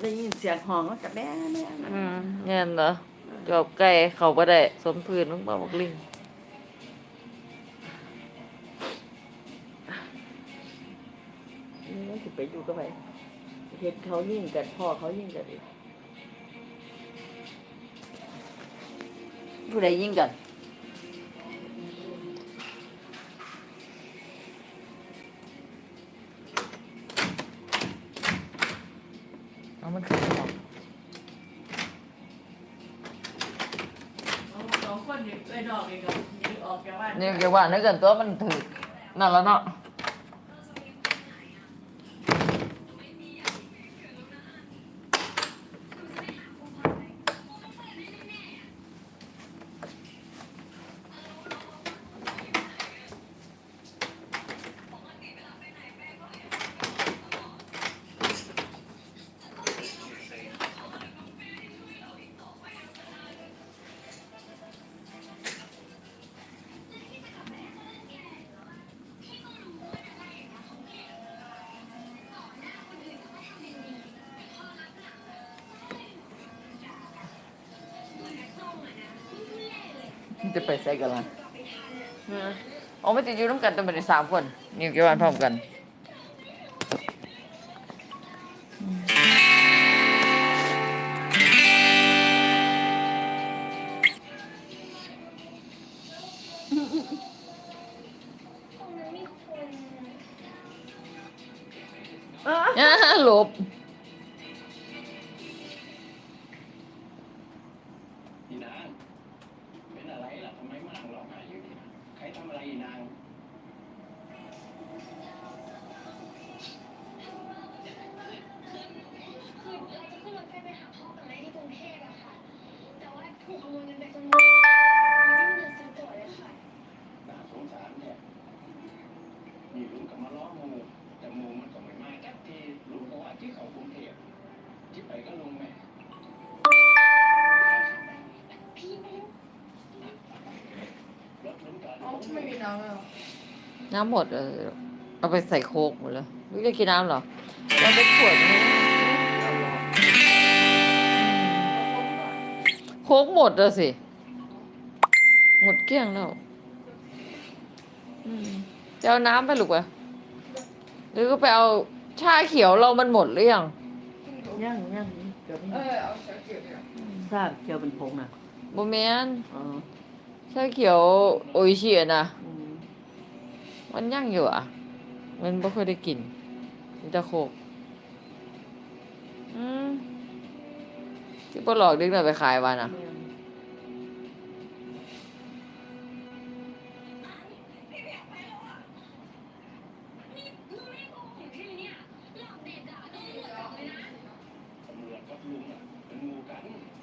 ได้ยินเสียงห้องแล้วกับแม่แม่นะอืมเงี้ยเหรอจอบไก่เขาบ่ได้ สมพื้นต้องบอกบักลิงนี่มันสิไปอยู่กับไปเห็นเขายิ่งกันพ่อเขายิ่งกันอีกผู้ใดยิงกัน เอามันขึ้นมาสองคนนี่ไอ้ดอกนี่ก็ยิงออกจากบ้านเนี่ยเกี่ยวว่านึกกันตัวมันถือนั่นแล้วเนาะ จะไปใส่กันละอ๋อไม่ติดอยู่ร่วมกันแต่ไม่ได้สามคนอยู่กี่วันพร้อมกันเอออ่าหลบ ลุงก็มาล้อมูแต่มูมันก็ไม่มาจักทีลุงก็ว่าที่เขากรุงเทพที่ไปก็ลุงแม่พี่ไม่รู้รถลุงจอดอ๋อไม่มีน้ำเลยเหรอน้ำหมดเออเอาไปใส่โคกหมดเลยไม่ได้กินน้ำเหรอเราไปขวดนี้โคกหมดเลยสิ หมดเกลี้ยงแล้วอืมจะเอาน้ำไปหรือวะห รือก็ไปเอาชาเขียวเรามันหมดหรือยังย่างย่างเกือบเออเอาเชือกเกี่ยวดีกว่าทราบเจียวเป็นพงนะโมเมนอ๋อชาเขียวโออิชิอะนะอืมมันยังอยู่อะ มันไม่ค่อยได้กินมีแต่โคกอืมที่ปหลอกดึกหน่อยไปขายวันอะต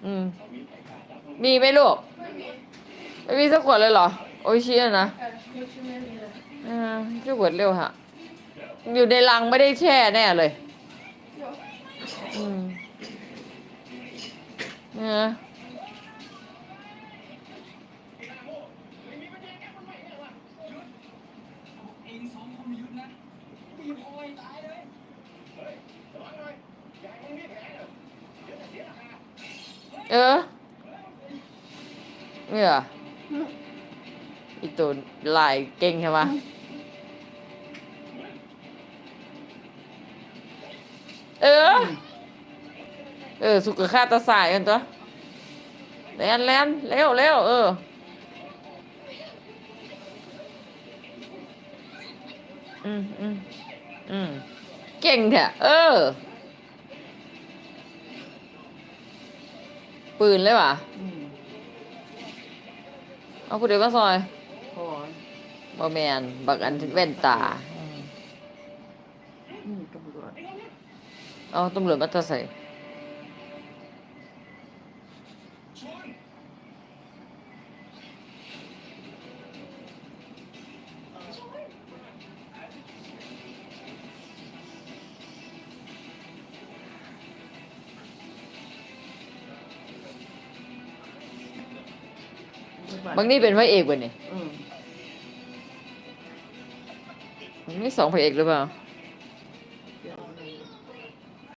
อืม มีไหมลูกไม่มีสักขวดเลยเหรอ โออิชิอะนะอ่าชื่อขวดเร็วฮะ อยู่ในรังไม่ได้แช่แน่เลย อืมเนี่ย เองสองคนหยุดนะบีบคอยตายเลยเฮ้ยระวังหน่อยอย่าให้มึงมีแผลเด้อเดี๋ยวจะเสียราคา เออเนี่ยอีตัวลายเก่งใช่ไหมเออ เออ สุขค่าตาสายกันตัวแลนแลนเร็วเร็วเออ อืมอืมอืมเก่งแท้เออ ปืนเลยว่ะ อืมเอาผู้เดียวมาซอยพ่อบ่แมนบักอันแว่นตา อืมตำรวจเอาตำรวจมาตาใส่ บางนี่เป็นพระเอกวะนี่อืมบางนี่สองพระเอกหรือเปล่าอ